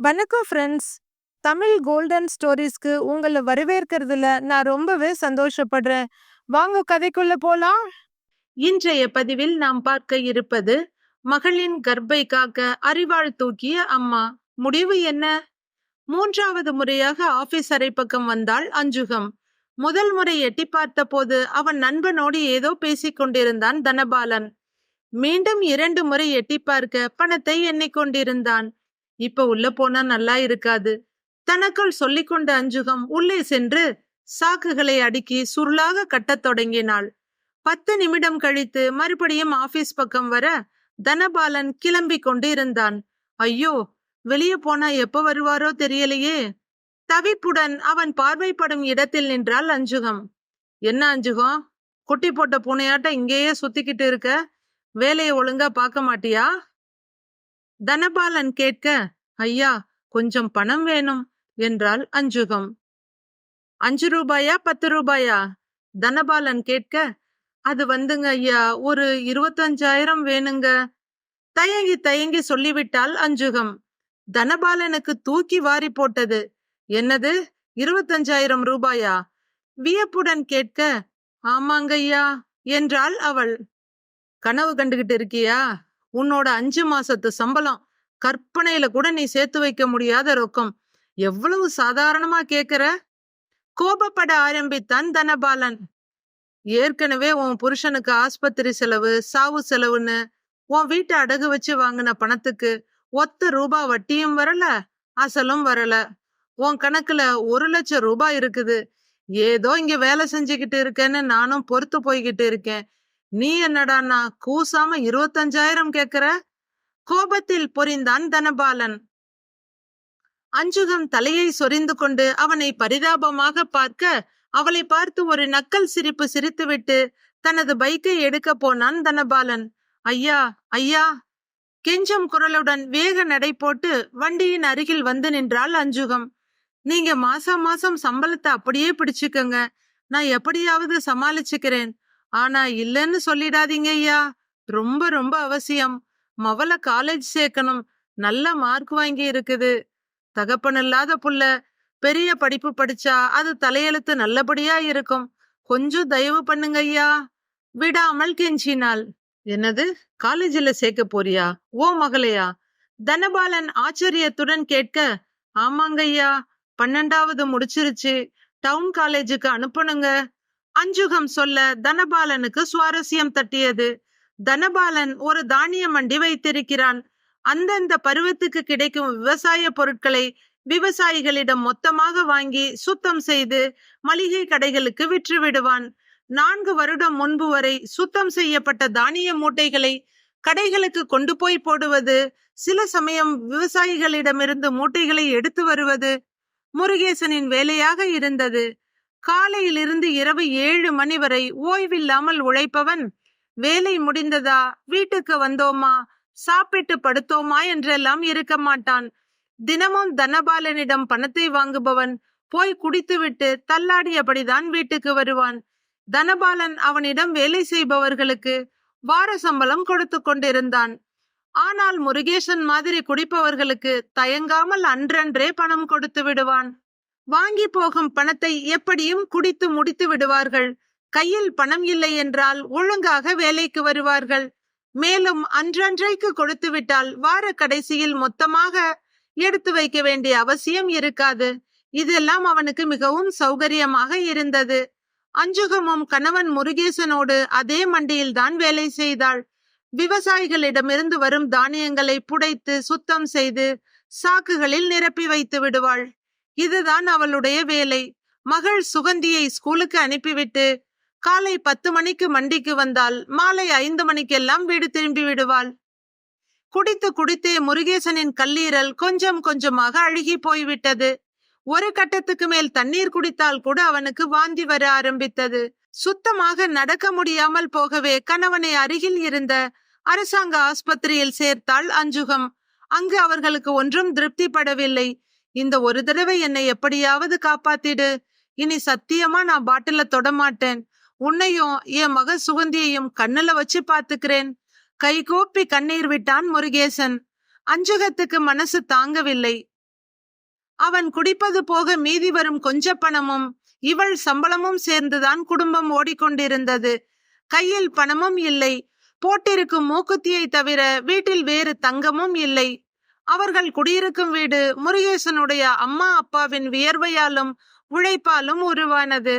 வணக்கம் friends Tamil golden ஸ்டோரீஸ்க்கு உங்களை வரவேற்கிறதுல நான் ரொம்பவே சந்தோஷப்படுறேன். வாங்க கதைக்குள்ள போலாம். இன்றைய பதிவில் நாம் பார்க்க இருப்பது மகளின் கர்ப்பை காக்க அறிவாள் தூக்கிய அம்மா. முடிவு என்ன? மூன்றாவது முறையாக ஆபீஸ் அறை பக்கம் வந்தாள் அஞ்சுகம். முதல் முறை எட்டி பார்த்த போது அவன் நண்பனோடு ஏதோ பேசிக் கொண்டிருந்தான் தனபாலன். மீண்டும் இரண்டு முறை எட்டி பார்க்க பணத்தை எண்ணிக்கொண்டிருந்தான் இப்ப உள்ள போனா நல்லா இருக்காது. தனக்குள் சொல்லிக்கொண்ட அஞ்சுகம் உள்ளே சென்று சாக்குகளை அடுக்கி சுருளாக கட்டத் தொடங்கினாள். பத்து நிமிடம் கழித்து மறுபடியும் ஆபீஸ் பக்கம் வர தனபாலன் கிளம்பி கொண்டு இருந்தான் ஐயோ வெளியே போனா எப்ப வருவாரோ தெரியலையே. தவிப்புடன் அவன் பார்வைப்படும் இடத்தில் நின்றாள் அஞ்சுகம். என்ன அஞ்சுகம்? குட்டி போட்ட பூனையாட்ட இங்கேயே சுத்திக்கிட்டு இருக்க? வேலையை ஒழுங்கா பார்க்க மாட்டியா? தனபாலன் கேட்க ஐயா கொஞ்சம் பணம் வேணும் என்றாள் அஞ்சுகம். அஞ்சு ரூபாயா பத்து ரூபாயா? தனபாலன் கேட்க அது வந்துங்க ஐயா ஒரு இருபத்தஞ்சாயிரம் வேணுங்க. தயங்கி தயங்கி சொல்லிவிட்டாள் அஞ்சுகம். தனபாலனுக்கு தூக்கி வாரி போட்டது என்னது இருபத்தஞ்சாயிரம் ரூபாயா? வியப்புடன் கேட்க ஆமாங்கய்யா என்றாள் அவள். கனவு கண்டுகிட்டு இருக்கியா? உன்னோட அஞ்சு மாசத்து சம்பளம் கற்பனையில கூட நீ சேர்த்து வைக்க முடியாத ரொக்கம். எவ்வளவு சாதாரணமா கேக்குற? கோபப்பட ஆரம்பித்தான் தனபாலன். ஏற்கனவே உன் புருஷனுக்கு ஆஸ்பத்திரி செலவு சாவு செலவுன்னு உன் வீட்டை அடகு வச்சு வாங்கின பணத்துக்கு ஒத்த ரூபா வட்டியும் வரல அசலும் வரல. உன் கணக்குல ஒரு லட்சம் ரூபாய் இருக்குது. ஏதோ இங்க வேலை செஞ்சுக்கிட்டு இருக்கேன்னு நானும் பொறுத்து போய்கிட்டு இருக்கேன். நீ என்னடான்னா கூசாம இருபத்தஞ்சாயிரம் கேக்குற? கோபத்தில் பொறிந்தான் தனபாலன் அஞ்சுகம் தலையை சொரிந்து கொண்டு அவனை பரிதாபமாக பார்க்க அவளை பார்த்து ஒரு நக்கல் சிரிப்பு சிரித்துவிட்டு தனது பைக்கை எடுக்க போனான் தனபாலன் ஐயா ஐயா. கெஞ்சம் குரலுடன் வேக நடை போட்டு வண்டியின் அருகில் வந்து நின்றாள் அஞ்சுகம். நீங்க மாசம் மாசம் சம்பளத்தை அப்படியே பிடிச்சுக்கங்க. நான் எப்படியாவது சமாளிச்சுக்கிறேன். ஆனா இல்லைன்னு சொல்லிடாதீங்க ஐயா. ரொம்ப ரொம்ப அவசியம். மவள காலேஜ் சேர்க்கணும். நல்ல மார்க் வாங்கி இருக்குது. தகப்பன் இல்லாத புள்ள. பெரிய படிப்பு படிச்சா அது தலையெழுத்து நல்லபடியா இருக்கும். கொஞ்சம் தயவு பண்ணுங்க ஐயா. விடாமல் கெஞ்சினாள். என்னது? காலேஜில் சேர்க்க போறியா? ஓ மகளையா? தனபாலன் ஆச்சரியத்துடன் கேட்க ஆமாங்கய்யா பன்னெண்டாவது முடிச்சிருச்சு. டவுன் காலேஜுக்கு அனுப்பணுங்க. அஞ்சுகம் சொல்ல தனபாலனுக்கு சுவாரஸ்யம் தட்டியது. தனபாலன் ஒரு தானிய மண்டி வைத்திருக்கிறான். அந்தந்த பருவத்துக்கு கிடைக்கும் விவசாய பொருட்களை விவசாயிகளிடம் மொத்தமாக வாங்கி சுத்தம் செய்து மளிகை கடைகளுக்கு விற்று விடுவான் நான்கு வருடம் முன்பு வரை சுத்தம் செய்யப்பட்ட தானிய மூட்டைகளை கடைகளுக்கு கொண்டு போய் போடுவது சில சமயம் விவசாயிகளிடமிருந்து மூட்டைகளை எடுத்து வருவது முருகேசனின் வேலையாக இருந்தது. காலையிலிருந்து இரவு ஏழு மணி வரை ஓய்வில்லாமல் உழைப்பவன் வேலை முடிந்ததா? வீட்டுக்கு வந்தோமா? சாப்பிட்டு படுத்தோமா? என்றெல்லாம் இருக்க மாட்டான். தினமும் தனபாலனிடம் பணத்தை வாங்குபவன் போய் குடித்துவிட்டு தள்ளாடியபடிதான் வீட்டுக்கு வருவான். தனபாலன் அவனிடம் வேலை செய்பவர்களுக்கு வார சம்பளம் கொடுத்து கொண்டிருந்தான். ஆனால் முருகேசன் மாதிரி குடிப்பவர்களுக்கு தயங்காமல் அன்றன்றே பணம் கொடுத்து விடுவான். வாங்கி போகும் பணத்தை எப்படியும் குடித்து முடித்து விடுவார்கள். கையில் பணம் இல்லை என்றால் ஒழுங்காக வேலைக்கு வருவார்கள். மேலும் அன்றன்றைக்கு கொடுத்து விட்டால் வார கடைசியில் மொத்தமாக எடுத்து வைக்க வேண்டிய அவசியம் இருக்காது. இதெல்லாம் அவனுக்கு மிகவும் சௌகரியமாக இருந்தது. அஞ்சுகமும் கணவன் முருகேசனோடு அதே மண்டியில் தான் வேலை செய்தாள். விவசாயிகளிடமிருந்து வரும் தானியங்களை புடைத்து சுத்தம் செய்து சாக்குகளில் நிரப்பி வைத்து விடுவாள். இதுதான் அவளுடைய வேலை. மகள் சுகந்தியை ஸ்கூலுக்கு அனுப்பிவிட்டு காலை பத்து மணிக்கு மண்டிக்கு வந்தால் மாலை ஐந்து மணிக்கெல்லாம் வீடு திரும்பி விடுவாள். குடித்து குடித்தே முருகேசனின் கல்லீரல் கொஞ்சம் கொஞ்சமாக அழுகி போய்விட்டது. ஒரு கட்டத்துக்கு மேல் தண்ணீர் குடித்தால் கூட அவனுக்கு வாந்தி வர ஆரம்பித்தது. சுத்தமாக நடக்க முடியாமல் போகவே கணவனை அருகில் இருந்த அரசாங்க ஆஸ்பத்திரியில் சேர்த்தாள் அஞ்சுகம். அங்கு அவர்களுக்கு ஒன்றும் திருப்திப்படவில்லை. இந்த ஒரு தடவை என்னை எப்படியாவது காப்பாத்திடு. இனி சத்தியமா நான் பாட்டில தொடமாட்டேன். உன்னையும் என் மக சுகந்தியையும் கண்ணுல வச்சு பாத்துக்கிறேன். கைகோப்பி கண்ணீர் விட்டான் முருகேசன். அஞ்சுகத்துக்கு மனசு தாங்கவில்லை. அவன் குடிப்பது போக மீதி வரும் கொஞ்ச பணமும் இவள் சம்பளமும் சேர்ந்துதான் குடும்பம் ஓடிக்கொண்டிருந்தது. கையில் பணமும் இல்லை. போட்டிருக்கும் மூக்குத்தியை தவிர வீட்டில் வேறு தங்கமும் இல்லை. அவர்கள் குடியிருக்கும் வீடு முருகேசனுடைய அம்மா அப்பாவின் வியர்வையாலும் உழைப்பாலும் உருவானது.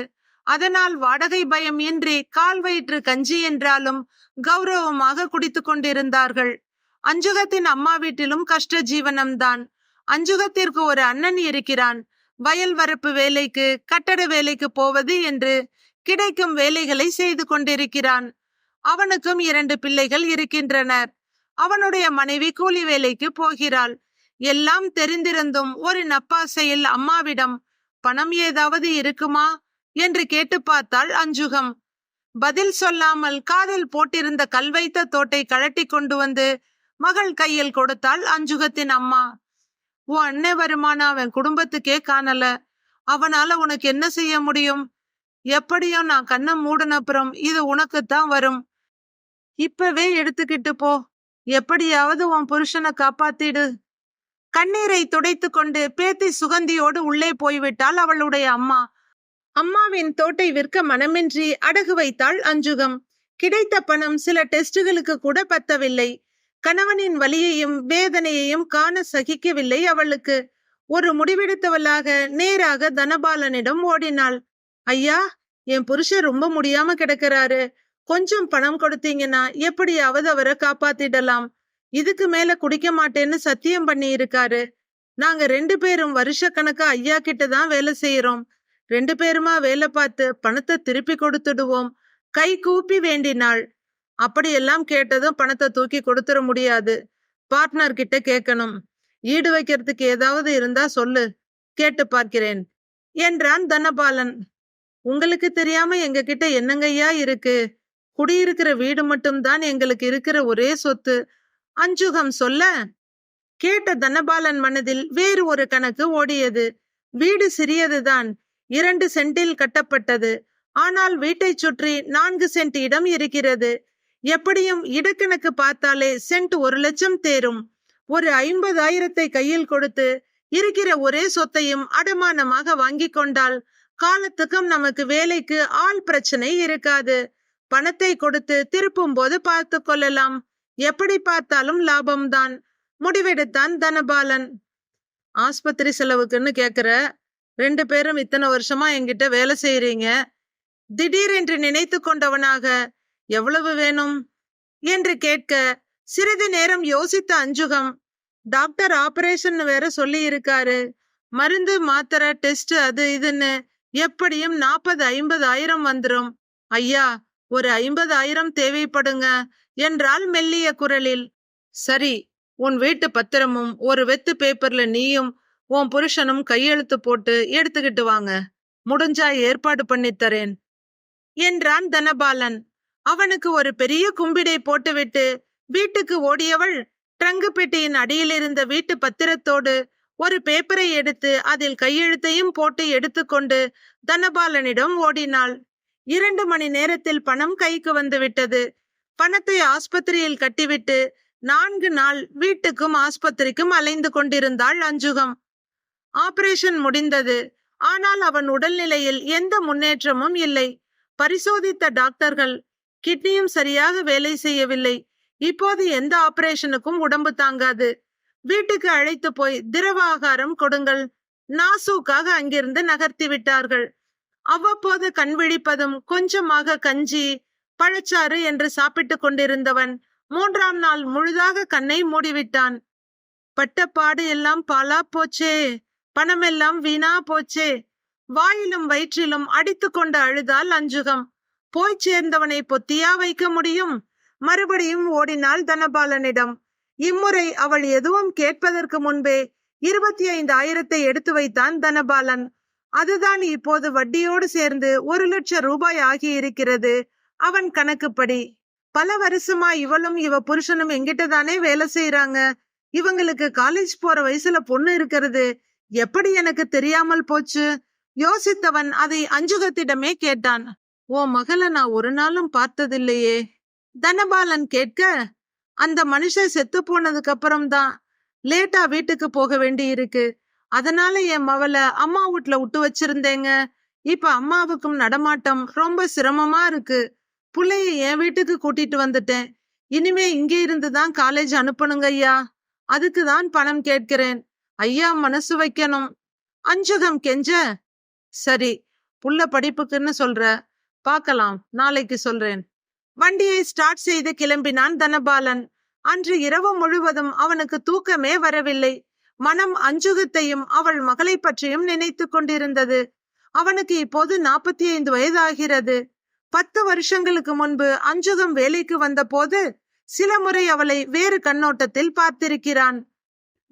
அதனால் வாடகை பயம் இன்றி கால் வயிற்று கஞ்சி என்றாலும் கௌரவமாக குடித்து கொண்டிருந்தார்கள். அஞ்சுகத்தின் அம்மா வீட்டிலும் கஷ்ட ஜீவனம்தான். அஞ்சுகத்திற்கு ஒரு அண்ணன் இருக்கிறான். வயல் வரப்பு வேலைக்கு கட்டட வேலைக்கு போவது என்று கிடைக்கும் வேலைகளை செய்து கொண்டிருக்கிறான். அவனுக்கும் இரண்டு பிள்ளைகள் இருக்கின்றனர். அவனுடைய மனைவி கூலி வேலைக்கு போகிறாள். எல்லாம் தெரிந்திருந்தும் ஒரு நப்பாசையில் அம்மாவிடம் பணம் ஏதாவது இருக்குமா? என்று கேட்டு பார்த்தாள் அஞ்சுகம். பதில் சொல்லாமல் காதில் போட்டிருந்த கல் வைத்த தோட்டை கழட்டி கொண்டு வந்து மகள் கையில் கொடுத்தாள் அஞ்சுகத்தின் அம்மா. உன் அண்ணன் வருமானம் அவன் குடும்பத்துக்கே காணல. அவனால உனக்கு என்ன செய்ய முடியும்? எப்படியும் நான் கண்ணை மூடனப்புறம் இது உனக்குத்தான் வரும். இப்பவே எடுத்துக்கிட்டு போ. எப்படியாவது உன் புருஷனை காப்பாத்திடு. கண்ணீரை துடைத்து கொண்டு பேத்தி சுகந்தியோடு உள்ளே போய்விட்டாள் அவளுடைய அம்மா. அம்மாவின் தோட்டை விற்க மனமின்றி அடகு வைத்தாள் அஞ்சுகம். கிடைத்த பணம் சில டெஸ்டுகளுக்கு கூட பத்தவில்லை. கணவனின் வலியையும் வேதனையையும் காண சகிக்கவில்லை அவளுக்கு. ஒரு முடிவெடுத்தவளாக நேராக தனபாலனிடம் ஓடினாள். ஐயா என் புருஷன் ரொம்ப முடியாம கிடக்கிறாரு. கொஞ்சம் பணம் கொடுத்தீங்கன்னா எப்படியாவது அவரை காப்பாத்திடலாம். இதுக்கு மேல குடிக்க மாட்டேன்னு சத்தியம் பண்ணி இருக்காரு நாங்க ரெண்டு பேரும் வருஷக்கணக்கா ஐயா கிட்ட தான் வேலை செய்யறோம் ரெண்டு பேருமா வேலை பார்த்து பணத்தை திருப்பி கொடுத்துடுவோம். கை கூப்பி வேண்டினாள். அப்படியெல்லாம் கேட்டதும் பணத்தை தூக்கி கொடுத்துட முடியாது. பார்ட்னர் கிட்ட கேட்கணும். ஈடு வைக்கிறதுக்கு ஏதாவது இருந்தா சொல்லு. கேட்டு பார்க்கிறேன். என்றான் தனபாலன். உங்களுக்கு தெரியாம எங்க கிட்ட என்னங்கய்யா இருக்கு? குடியிருக்கிற வீடு மட்டும்தான் எங்களுக்கு இருக்கிற ஒரே சொத்து. அஞ்சுகம் சொல்ல கேட்ட தனபாலன் மனதில் வேறு ஒரு கணக்கு ஓடியது. வீடு சிறியதுதான் இரண்டு சென்டில் கட்டப்பட்டது. ஆனால் வீட்டை சுற்றி நான்கு சென்ட் இடம் இருக்கிறது. எப்படியும் இடக்கணக்கு பார்த்தாலே சென்ட் ஒரு லட்சம் தேரும். ஒரு ஐம்பதாயிரத்தை கையில் கொடுத்து இருக்கிற ஒரே சொத்தையும் அடமானமாக வாங்கி கொண்டால் காலத்துக்கும் நமக்கு வேலைக்கு ஆள் பிரச்சனை இருக்காது. பணத்தை கொடுத்து திருப்பும் போது பார்த்து கொள்ளலாம். எப்படி பார்த்தாலும் லாபம்தான். முடிவெடுத்தான் தனபாலன். ஆஸ்பத்திரி செலவுக்குன்னு கேக்குற ரெண்டு பேரும் இத்தனை வருஷமா என்கிட்ட வேலை செய்யறீங்க திடீரென்று நினைத்து கொண்டவனாக எவ்வளவு வேணும்? என்று கேட்க சிறிது நேரம் யோசித்த அஞ்சுகம் டாக்டர் ஆபரேஷன் வேற சொல்லி இருக்காரு மருந்து மாத்திரை டெஸ்ட் அது இதுன்னு எப்படியும் நாற்பது ஐம்பது ஆயிரம் வந்துரும். ஐயா ஒரு ஐம்பதாயிரம் தேவைப்படுங்க என்றால் மெல்லிய குரலில். சரி உன் வீட்டு பத்திரமும் ஒரு வெத்து பேப்பர்ல நீயும் உன் புருஷனும் கையெழுத்து போட்டு எடுத்துக்கிட்டு வாங்க. முடிஞ்சா ஏற்பாடு பண்ணித் தரேன் என்றான் தனபாலன். அவனுக்கு ஒரு பெரிய கும்பிடை போட்டுவிட்டு வீட்டுக்கு ஓடியவள் ட்ரங்கு பெட்டியின் அடியில் இருந்த வீட்டு பத்திரத்தோடு ஒரு பேப்பரை எடுத்து அதில் கையெழுத்தையும் போட்டு எடுத்துக்கொண்டு தனபாலனிடம் ஓடினாள். இரண்டு மணி நேரத்தில் பணம் கைக்கு வந்து விட்டது பணத்தை ஆஸ்பத்திரியில் கட்டிவிட்டு நான்கு நாள் வீட்டுக்கும் ஆஸ்பத்திரிக்கும் அலைந்து கொண்டிருந்தாள் அஞ்சுகம். ஆபரேஷன் முடிந்தது. ஆனால் அவன் உடல்நிலையில் எந்த முன்னேற்றமும் இல்லை. பரிசோதித்த டாக்டர்கள் கிட்னியும் சரியாக வேலை செய்யவில்லை. இப்போது எந்த ஆபரேஷனுக்கும் உடம்பு தாங்காது. வீட்டுக்கு அழைத்து போய் திரவ ஆகாரம் கொடுங்கள். நாசூக்காக அங்கிருந்து நகர்த்தி விட்டார்கள். அவ்வப்போது கண் விழிப்பதும் கொஞ்சமாக கஞ்சி பழச்சாறு என்று சாப்பிட்டுக் கொண்டிருந்தவன் மூன்றாம் நாள் முழுதாக கண்ணை மூடிவிட்டான். பட்டப்பாடு எல்லாம் பாலா போச்சே பணமெல்லாம் வீணா போச்சே. வாயிலும் வயிற்றிலும் அடித்து கொண்டு அழுதால் அஞ்சுகம். போய் சேர்ந்தவனை பொத்தியா வைக்க முடியும்? மறுபடியும் ஓடினாள் தனபாலனிடம். இம்முறை அவள் எதுவும் கேட்பதற்கு முன்பே இருபத்தி ஐந்து ஆயிரத்தை எடுத்து வைத்தான் தனபாலன். அதுதான் இப்போது வட்டியோடு சேர்ந்து ஒரு லட்சம் ரூபாய் ஆகி இருக்கிறது அவன் கணக்குப்படி பல வருஷமா இவளும் இவ புருஷனும் எங்கிட்ட தானே வேலை செய்யறாங்க இவங்களுக்கு காலேஜ் போற வயசுல பொண்ணு இருக்கிறது. எப்படி எனக்கு தெரியாமல் போச்சு? யோசித்தவன் அதை அஞ்சுகத்திடமே கேட்டான். ஓ மகளை நான் ஒரு நாளும் பார்த்ததில்லையே. தனபாலன் கேட்க அந்த மனுஷன் செத்து போனதுக்கு அப்புறம் தான் லேட்டா வீட்டுக்கு போக வேண்டி இருக்கு அதனால என் மவளை அம்மா வீட்ல விட்டு வச்சிருந்தேங்க. இப்ப அம்மாவுக்கும் நடமாட்டம் ரொம்ப சிரமமா இருக்கு. புள்ளைய என் வீட்டுக்கு கூட்டிட்டு வந்துட்டேன். இனிமே இங்கே இருந்து தான் காலேஜ் அனுப்பணுங்க ஐயா. அதுக்கு தான் பணம் கேட்கிறேன். ஐயா மனசு வைக்கணும். அஞ்சகம் கெஞ்ச. சரி புள்ள படிப்புக்குன்னு சொல்ற. பார்க்கலாம் நாளைக்கு சொல்றேன். வண்டியை ஸ்டார்ட் செய்து கிளம்பினான் தனபாலன். அன்று இரவு முழுவதும் அவனுக்கு தூக்கமே வரவில்லை. மனம் அஞ்சுகத்தையும் அவள் மகளை பற்றியும் நினைத்து கொண்டிருந்தது. அவனுக்கு இப்போது நாற்பத்தி ஐந்து வயதாகிறது. பத்து வருஷங்களுக்கு முன்பு அஞ்சுகம் வேலைக்கு வந்தபோது சில முறை அவளை வேறு கண்ணோட்டத்தில் பார்த்திருக்கிறான்.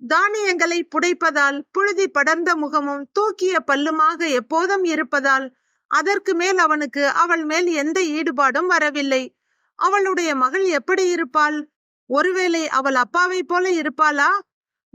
தானியங்களை புடைப்பதால் புழுதி படர்ந்த முகமும் தூக்கிய பல்லுமாக எப்போதும் இருப்பதால் அதற்கு மேல் அவனுக்கு அவள் மேல் எந்த ஈடுபாடும் வரவில்லை. அவளுடைய மகள் எப்படி இருப்பாள்? ஒருவேளை அவள் அப்பாவை போல இருப்பாளா?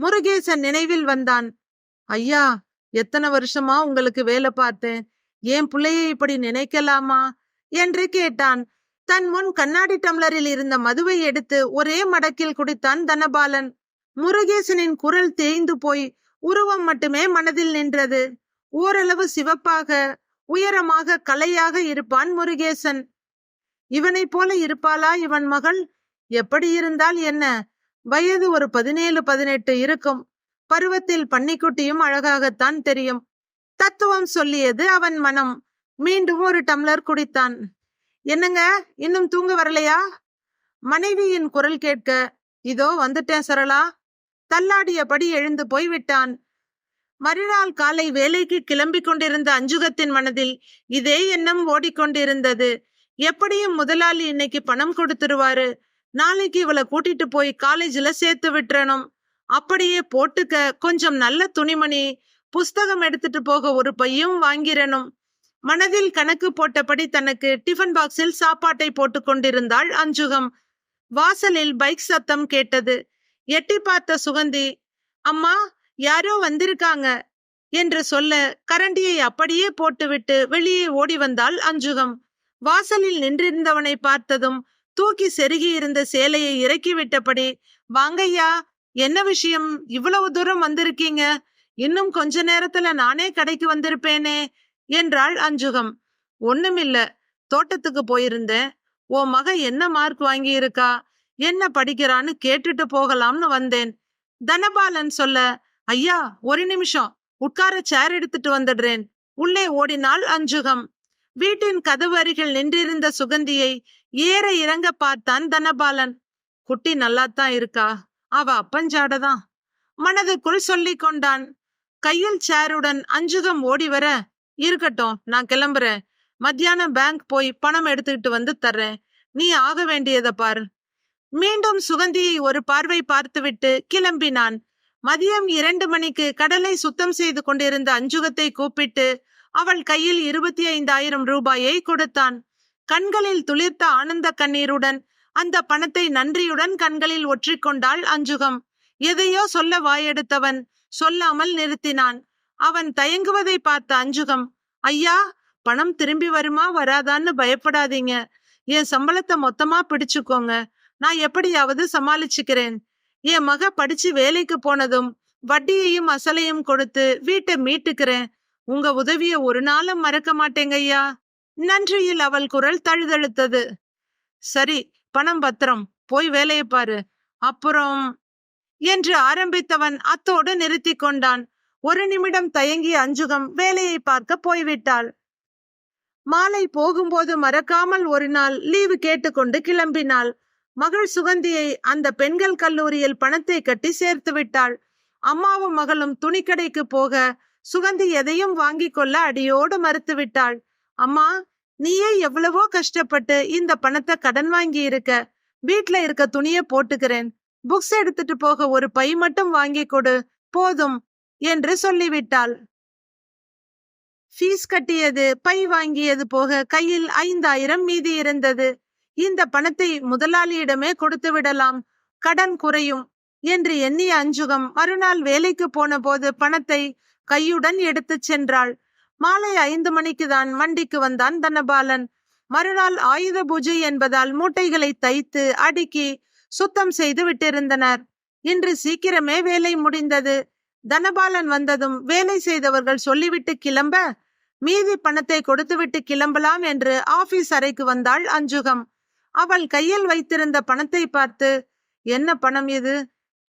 முருகேசன் நினைவில் வந்தான். ஐயா எத்தனை வருஷமா உங்களுக்கு வேலை பார்த்தேன்? என் பிள்ளைய இப்படி நினைக்கலாமா? என்று கேட்டான். தன் முன் கண்ணாடி டம்ளரில் இருந்த மதுவை எடுத்து ஒரே மடக்கில் குடித்தான் தனபாலன். முருகேசனின் குரல் தேய்ந்து போய் உருவம் மட்டுமே மனதில் நின்றது. ஓரளவு சிவப்பாக உயரமாக கலையாக இருப்பான் முருகேசன். இவனைப் போல இருப்பாளா இவன் மகள்? எப்படி இருந்தால் என்ன? வயது ஒரு பதினேழு பதினெட்டு இருக்கும். பருவத்தில் பன்னிக்குட்டியும் அழகாகத்தான் தெரியும். தத்துவம் சொல்லியது அவன் மனம். மீண்டும் ஒரு டம்ளர் குடித்தான். என்னங்க இன்னும் தூங்க வரலையா? மனைவியின் குரல் கேட்க இதோ வந்துட்டேன் சரளா. தள்ளாடியபடி எழுந்து போய் விட்டான் மறுநாள் காலை வேலைக்கு கிளம்பி கொண்டிருந்த அஞ்சுகத்தின் மனதில் இதே எண்ணம் ஓடிக்கொண்டிருந்தது. எப்படியும் முதலாளி இன்னைக்கு பணம் கொடுத்துருவாரு. நாளைக்கு இவளை கூட்டிட்டு போய் காலேஜ்ல சேர்த்து விட்டுறணும். அப்படியே போட்டுக்க கொஞ்சம் நல்ல துணிமணி புஸ்தகம் எடுத்துட்டு போக ஒரு பையும் வாங்கிறனும் மனதில் கணக்கு போட்டபடி தனக்கு டிஃபன் பாக்ஸில் சாப்பாட்டை போட்டு கொண்டிருந்தாள் அஞ்சுகம். வாசலில் பைக் சத்தம் கேட்டது. எட்டி பார்த்த சுகந்தி அம்மா யாரோ வந்திருக்காங்க என்று சொல்ல கரண்டியை அப்படியே போட்டுவிட்டு வெளியே ஓடி வந்தாள் அஞ்சுகம். வாசலில் நின்றிருந்தவனை பார்த்ததும் தூக்கி செருகி இருந்த சேலையை இறக்கி விட்டபடி வாங்கய்யா என்ன விஷயம்? இவ்வளவு தூரம் வந்திருக்கீங்க. இன்னும் கொஞ்ச நேரத்துல நானே கடைக்கு வந்திருப்பேனே என்றாள் அஞ்சுகம். ஒண்ணுமில்ல. தோட்டத்துக்கு போயிருந்தேன். ஓ மக என்ன மார்க் வாங்கி இருக்கா என்ன படிக்கிறான்னு கேட்டுட்டு போகலாம்னு வந்தேன். தனபாலன் சொல்ல ஐயா ஒரு நிமிஷம். உட்கார சேர் எடுத்துட்டு வந்துடுறேன். உள்ளே ஓடினாள் அஞ்சுகம். வீட்டின் கதவு அருகில் நின்றிருந்த சுகந்தியை ஏற இறங்க பார்த்தான் தனபாலன். குட்டி நல்லாத்தான் இருக்கா? அவ அப்பஞ்சாடதான் மனதுக்குள் சொல்லி கொண்டான். கையில் சேருடன் அஞ்சுகம் ஓடி வர இருக்கட்டும் நான் கிளம்புறேன். மத்தியானம் பேங்க் போய் பணம் எடுத்துக்கிட்டு வந்து தர்றேன். நீ ஆக வேண்டியத பார். மீண்டும் சுகந்தியை ஒரு பார்வை பார்த்துவிட்டு கிளம்பினான். மதியம் இரண்டு மணிக்கு கடலை சுத்தம் செய்து கொண்டிருந்த அஞ்சுகத்தை கூப்பிட்டு அவள் கையில் இருபத்தி ஐந்தாயிரம் ரூபாயை கொடுத்தான். கண்களில் துளிர்த்த ஆனந்த கண்ணீருடன் அந்த பணத்தை நன்றியுடன் கண்களில் ஒற்றிக்கொண்டாள் அஞ்சுகம். எதையோ சொல்ல வாயெடுத்தவன் சொல்லாமல் நிறுத்தினான். அவன் தயங்குவதை பார்த்த அஞ்சுகம் ஐயா பணம் திரும்பி வருமா வராதான்னு பயப்படாதீங்க. என் சம்பளத்தை மொத்தமா பிடிச்சுக்கோங்க. நான் எப்படியாவது சமாளிச்சுக்கிறேன். என் மக படிச்சு வேலைக்கு போனதும் வட்டியையும் அசலையும் கொடுத்து வீட்டை மீட்டுக்கிறேன். உங்க உதவிய ஒரு நாளும் மறக்க மாட்டேங்க ஐயா. நன்றியில் அவள் குரல் தழுதழுத்தது. சரி பணம் பத்திரம். போய் வேலையை பாரு. அப்புறம் என்று ஆரம்பித்தவன் அத்தோடு நிறுத்தி கொண்டான். ஒரு நிமிடம் தயங்கிய அஞ்சுகம் வேலையை பார்க்க போய்விட்டாள். மாலை போகும்போது மறக்காமல் ஒரு நாள் லீவு கேட்டுக்கொண்டு கிளம்பினாள். மகள் சுகந்தியை அந்த பெண்கள் கல்லூரியில் பணத்தை கட்டி சேர்த்து விட்டாள். அம்மாவும் மகளும் துணிக்கடைக்கு போக சுகந்தி எதையும் வாங்கி கொள்ள அடியோடு மறுத்து விட்டாள். அம்மா நீயே எவ்வளவோ கஷ்டப்பட்டு இந்த பணத்தை கடன் வாங்கி இருக்க வீட்ல இருக்க துணிய போட்டுக்கிறேன். புக்ஸ் எடுத்துட்டு போக ஒரு பை மட்டும் வாங்கி கொடு. போதும் என்று சொல்லிவிட்டாள். ஃபீஸ் கட்டியது பை வாங்கியது போக கையில் ஐந்தாயிரம் மீதி இருந்தது. இந்த பணத்தை முதலாளியிடமே கொடுத்து விடலாம். கடன் குறையும் என்று எண்ணிய அஞ்சுகம் மறுநாள் வேலைக்கு போன போது பணத்தை கையுடன் எடுத்துச் சென்றாள். மாலை ஐந்து மணிக்கு தான் வண்டிக்கு வந்தான் தனபாலன். மறுநாள் ஆயுத பூஜை என்பதால் மூட்டைகளை தைத்து அடுக்கி சுத்தம் செய்து விட்டிருந்தனர். இன்று சீக்கிரமே வேலை முடிந்தது. தனபாலன் வந்ததும் வேலை செய்தவர்கள் சொல்லிவிட்டு கிளம்ப மீதி பணத்தை கொடுத்துவிட்டு கிளம்பலாம் என்று ஆபீஸ் அறைக்கு வந்தாள் அஞ்சுகம். அவள் கையில் வைத்திருந்த பணத்தை பார்த்து என்ன பணம் இது?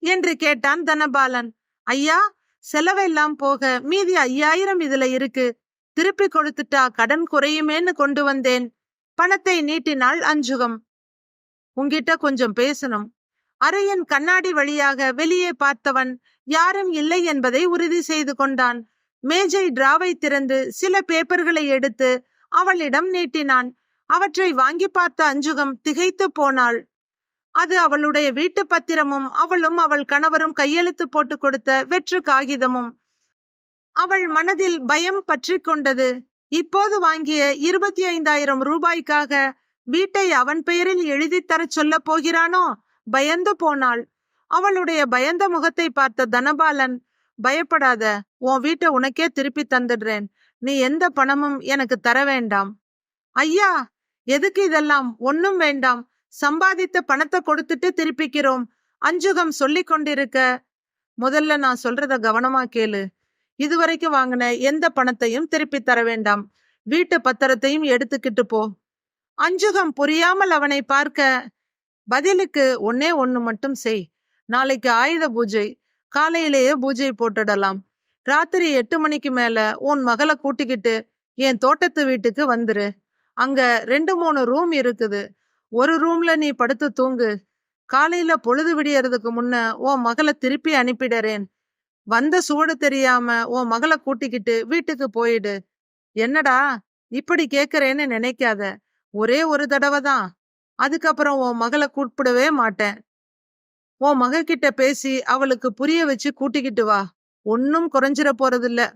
என்று கேட்டான் தனபாலன். ஐயா செலவெல்லாம் போக மீதி ஐயாயிரம் இதுல இருக்கு. திருப்பி கொடுத்துட்டா கடன் குறையுமேன்னு கொண்டு வந்தேன். பணத்தை நீட்டினாள் அஞ்சுகம். உங்கிட்ட கொஞ்சம் பேசணும். அறையின் கண்ணாடி வழியாக வெளியே பார்த்தவன் யாரும் இல்லை என்பதை உறுதி செய்து கொண்டான். மேஜை டிராவை திறந்து சில பேப்பர்களை எடுத்து அவளிடம் நீட்டினான். அவற்றை வாங்கி பார்த்த அஞ்சுகம் திகைத்து போனாள். அது அவளுடைய வீட்டு பத்திரமும் அவளும் அவள் கணவரும் கையெழுத்து போட்டு கொடுத்த வெற்று காகிதமும். அவள் மனதில் பயம் பற்றி கொண்டது. இப்போது வாங்கிய இருபத்தி ஐந்தாயிரம் ரூபாய்க்காக வீட்டை அவன் பெயரில் எழுதித் தரச் சொல்லப் போகிறானோ? பயந்து போனாள். அவளுடைய பயந்த முகத்தை பார்த்த தனபாலன் பயப்படாத உன் வீட்டை உனக்கே திருப்பி தந்துடுறேன். நீ எந்த பணமும் எனக்கு தர வேண்டாம். ஐயா எதுக்கு இதெல்லாம்? ஒன்னும் வேண்டாம். சம்பாதித்த பணத்தை கொடுத்துட்டு திருப்பிக்கிறோம். அஞ்சுகம் சொல்லி கொண்டிருக்க. முதல்ல நான் சொல்றத கவனமா கேளு. இதுவரைக்கும் வாங்கின எந்த பணத்தையும் திருப்பி தர வேண்டாம். வீட்டு பத்திரத்தையும் எடுத்துக்கிட்டு போ. அஞ்சுகம் புரியாமல் அவனை பார்க்க பதிலுக்கு ஒன்னே ஒண்ணு மட்டும் செய். நாளைக்கு ஆயுத பூஜை. காலையிலேயே பூஜை போட்டுடலாம். ராத்திரி எட்டு மணிக்கு மேல உன் மகளை கூட்டிக்கிட்டு என் தோட்டத்து வீட்டுக்கு வந்துரு. அங்க ரெண்டு மூணு ரூம் இருக்குது. ஒரு ரூம்ல நீ படுத்து தூங்கு. காலையில பொழுது விடியறதுக்கு முன்ன உன் மகளை திருப்பி அனுப்பிடறேன். வந்த சுவடு தெரியாம உன் மகளை கூட்டிக்கிட்டு வீட்டுக்கு போயிடு. என்னடா இப்படி கேக்குறேன்னு நினைக்காத. ஒரே ஒரு தடவை தான். அதுக்கப்புறம் உன் மகளை கூப்பிடவே மாட்டேன். உன் மக கிட்ட பேசி அவளுக்கு புரிய வச்சு கூட்டிக்கிட்டு வா. ஒன்னும் குறைஞ்சிட போறதில்ல.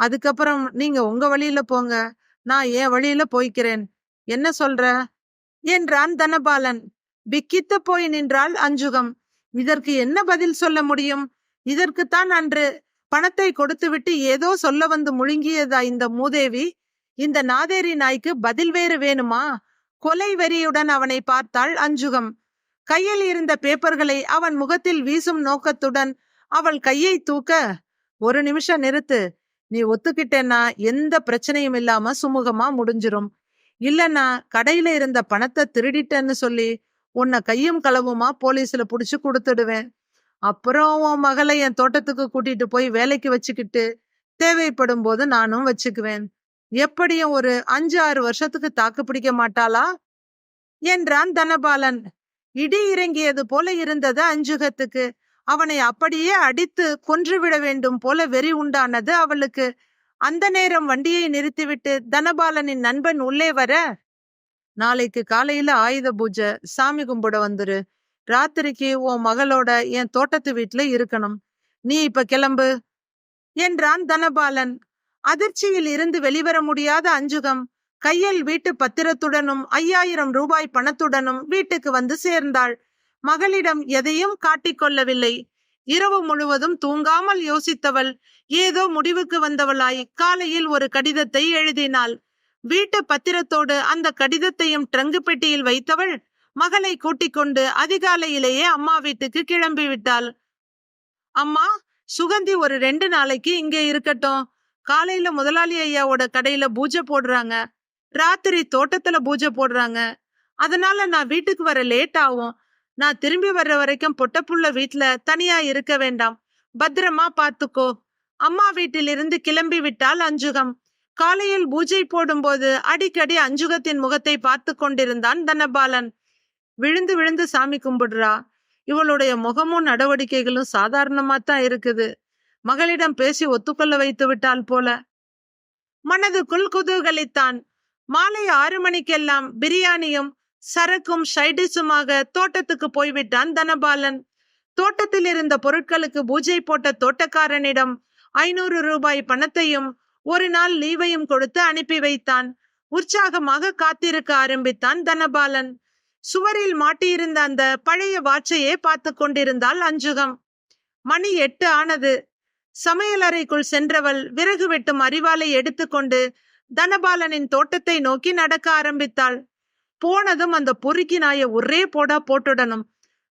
அதுக்கப்புறம் நீங்க உங்க வழியில போங்க. நான் என் வழியில போய்க்கிறேன். என்ன சொல்ற? என்றான் தனபாலன். விக்கித்து போய் நின்றாள் அஞ்சுகம். இதற்கு என்ன பதில் சொல்ல முடியும்? இதற்குத்தான் அன்று பணத்தை கொடுத்துவிட்டு ஏதோ சொல்ல வந்து முழுங்கியதா இந்த மூதேவி? இந்த நாதேரி நாய்க்கு பதில் வேறு வேணுமா? கொலை வெறியுடன் அவனை பார்த்தாள் அஞ்சுகம். கையில் இருந்த பேப்பர்களை அவன் முகத்தில் வீசும் நோக்கத்துடன் அவள் கையை தூக்க ஒரு நிமிஷம் நிறுத்து. நீ ஒத்துக்கிட்டேன்னா எந்த பிரச்சனையும் இல்லாம சுமூகமா முடிஞ்சிரும். இல்லனா கடையில இருந்த பணத்தை திருடிட்டேன்னு சொல்லி உன்னை கையும் களவுமா போலீஸ்ல புடிச்சு கொடுத்துடுவேன். அப்புறம் உன் மகளை என் தோட்டத்துக்கு கூட்டிட்டு போய் வேலைக்கு வச்சுக்கிட்டு தேவைப்படும் போது நானும் வச்சுக்குவேன். எப்படியும் ஒரு அஞ்சு ஆறு வருஷத்துக்கு தாக்கு பிடிக்க மாட்டாளா? என்றான் தனபாலன். இடி இறங்கியது போல இருந்தது அஞ்சுகத்துக்கு. அவனை அப்படியே அடித்து கொன்றுவிட வேண்டும் போல வெறி உண்டானது அவளுக்கு. அந்த நேரம் வண்டியை நிறுத்திவிட்டு தனபாலனின் நண்பன் உள்ளே வர நாளைக்கு காலையில ஆயுத பூஜை சாமி கும்பிட வந்துரு. ராத்திரிக்கு உன் மகளோட என் தோட்டத்து வீட்டுல இருக்கணும். நீ இப்ப கிளம்பு என்றான் தனபாலன். அதிர்ச்சியில் இருந்து வெளிவர முடியாத அஞ்சுகம் கையில் வீட்டு பத்திரத்துடனும் ஐயாயிரம் ரூபாய் பணத்துடனும் வீட்டுக்கு வந்து சேர்ந்தாள். மகளிடம் எதையும் காட்டிக்கொள்ளவில்லை இரவு முழுவதும் தூங்காமல் யோசித்தவள். ஏதோ முடிவுக்கு வந்தவளாய் காலையில் ஒரு கடிதத்தை எழுதினாள். வீட்டு பத்திரத்தோடு அந்த கடிதத்தையும் ட்ரங்கு பெட்டியில் வைத்தவள் மகளை கூட்டிக் கொண்டு அதிகாலையிலேயே அம்மா வீட்டுக்கு கிளம்பி விட்டாள். அம்மா சுகந்தி ஒரு ரெண்டு நாளைக்கு இங்கே இருக்கட்டும். காலையில முதலாளி ஐயாவோட கடையில பூஜை போடுறாங்க. ராத்திரி தோட்டத்துல பூஜை போடுறாங்க. அதனால நான் வீட்டுக்கு வர லேட் ஆகும். நான் திரும்பி வர்ற வரைக்கும் பொட்டப்புள்ள வீட்ல தனியா இருக்க வேண்டாம். பத்திரமா பாத்துக்கோ. அம்மா வீட்டிலிருந்து கிளம்பி விட்டால் அஞ்சுகம். காலையில் பூஜை போடும்போது அடிக்கடி அஞ்சுகத்தின் முகத்தை பார்த்து கொண்டிருந்தான் தனபாலன். விழுந்து விழுந்து சாமி கும்பிடுறா. இவளுடைய முகமும் நடவடிக்கைகளும் சாதாரணமா தான் இருக்குது. மகளிடம் பேசி ஒத்துக்கொள்ள வைத்து விட்டால் போல. மனதுக்குள் குதூகலித்தான். மாலை ஆறு மணிக்கெல்லாம் பிரியாணியும் சரக்கும் ஷைடிஸுமாக தோட்டத்துக்கு போய்விட்டான் தனபாலன். தோட்டத்தில் இருந்த பொருட்களுக்கு பூஜை போட்ட தோட்டக்காரனிடம் ஐநூறு ரூபாய் பணத்தையும் ஒரு நாள் லீவையும் கொடுத்து அனுப்பி வைத்தான். உற்சாகமாக காத்திருக்க ஆரம்பித்தான் தனபாலன். சுவரில் மாட்டியிருந்த அந்த பழைய வாட்சையே பார்த்து கொண்டிருந்தாள் அஞ்சுகம். மணி எட்டு ஆனது. சமையலறைக்குள் சென்றவள் விறகு வெட்டும் அறிவாலை எடுத்துக்கொண்டு தனபாலனின் தோட்டத்தை நோக்கி நடக்க ஆரம்பித்தாள். போனதும் அந்த பொறுக்கி நாய ஒரே போடா போட்டுடணும்.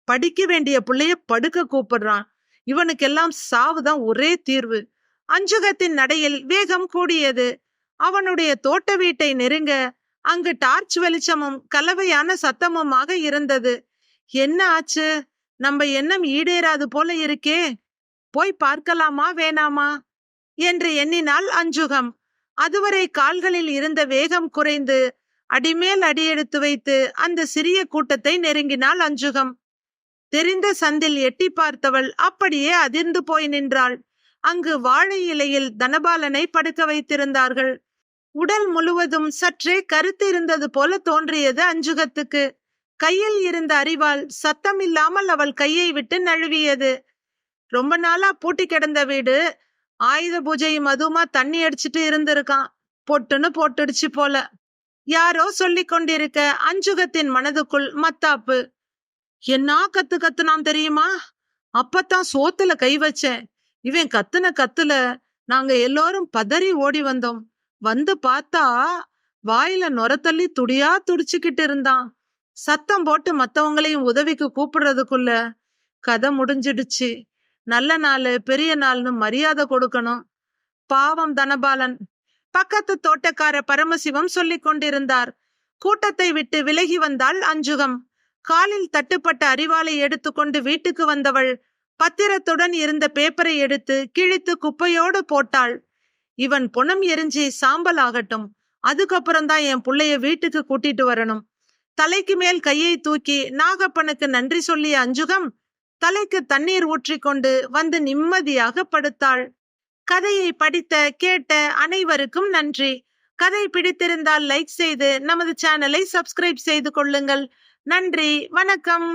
படிக்க வேண்டிய பிள்ளைய படுக்க கூப்பிடுறான். இவனுக்கெல்லாம் சாவுதான் ஒரே தீர்வு. அஞ்சுகத்தின் நடையில் வேகம் கூடியது. அவனுடைய தோட்ட வீட்டை நெருங்க அங்கு டார்ச் வெளிச்சமும் கலவையான சத்தமுமாக இருந்தது. என்ன ஆச்சு? நம்ம எண்ணம் ஈடேறாது போல இருக்கே. போய் பார்க்கலாமா வேணாமா? என்று எண்ணினாள் அஞ்சுகம். அதுவரை கால்களில் இருந்த வேகம் குறைந்து அடிமேல் அடியெடுத்து வைத்து அந்த சிறிய கூட்டத்தை நெருங்கினாள் அஞ்சுகம். தெரிந்த சந்தில் எட்டி பார்த்தவள் அப்படியே அதிர்ந்து போய் நின்றாள். அங்கு வாழை இலையில் தனபாலனை படுக்க வைத்திருந்தார்கள். உடல் முழுவதும் சற்றே கருத்து இருந்தது போல தோன்றியது அஞ்சுகத்துக்கு. கையில் இருந்த அறிவால் சத்தமில்லாமல் அவள் கையை விட்டு நழுவியது. ரொம்ப நாளா பூட்டி கிடந்த வீடு. ஆயுத பூஜையும் அதுவுமா தண்ணி அடிச்சிட்டு இருந்திருக்கான். பொட்டுன்னு போட்டுடுச்சு போல. யாரோ சொல்லிக் கொண்டிருக்க அஞ்சுகத்தின் மனதுக்குள் மத்தாப்பு. என்ன கத்து கத்துனான் தெரியுமா? அப்பத்தான் சோத்துல கை வச்சேன். இவன் கத்துன கத்துல நாங்க எல்லாரும் பதறி ஓடி வந்தோம். வந்து பார்த்தா வாயில நுரத்தள்ளி துடியா துடிச்சுக்கிட்டு இருந்தான். சத்தம் போட்டு மத்தவங்களையும் உதவிக்கு கூப்பிடுறதுக்குள்ள கதை முடிஞ்சிடுச்சு. நல்ல நாள் பெரிய நாள்னு மரியாதை கொடுக்கணும். பாவம் தனபாலன். பக்கத்து தோட்டக்கார பரமசிவம் சொல்லிக் கொண்டிருந்தார். கூட்டத்தை விட்டு விலகி வந்தாள் அஞ்சுகம். காலில் தட்டுப்பட்ட அறிவாளை எடுத்துக்கொண்டு வீட்டுக்கு வந்தவள் பத்திரத்துடன் இருந்த பேப்பரை எடுத்து கிழித்து குப்பையோடு போட்டாள். இவன் பொணம் எரிஞ்சி சாம்பல் ஆகட்டும். அதுக்கப்புறம் தான் என் புள்ளைய வீட்டுக்கு கூட்டிட்டு வரணும். தலைக்கு மேல் கையை தூக்கி நாகப்பனுக்கு நன்றி சொல்லிய அஞ்சுகம் தலைக்கு தண்ணீர் ஊற்றிக்கொண்டு வந்து நிம்மதியாக படுத்தாள். கதையை படித்த கேட்ட அனைவருக்கும் நன்றி. கதை பிடித்திருந்தால் லைக் செய்து நமது சேனலை சப்ஸ்கிரைப் செய்து கொள்ளுங்கள். நன்றி வணக்கம்.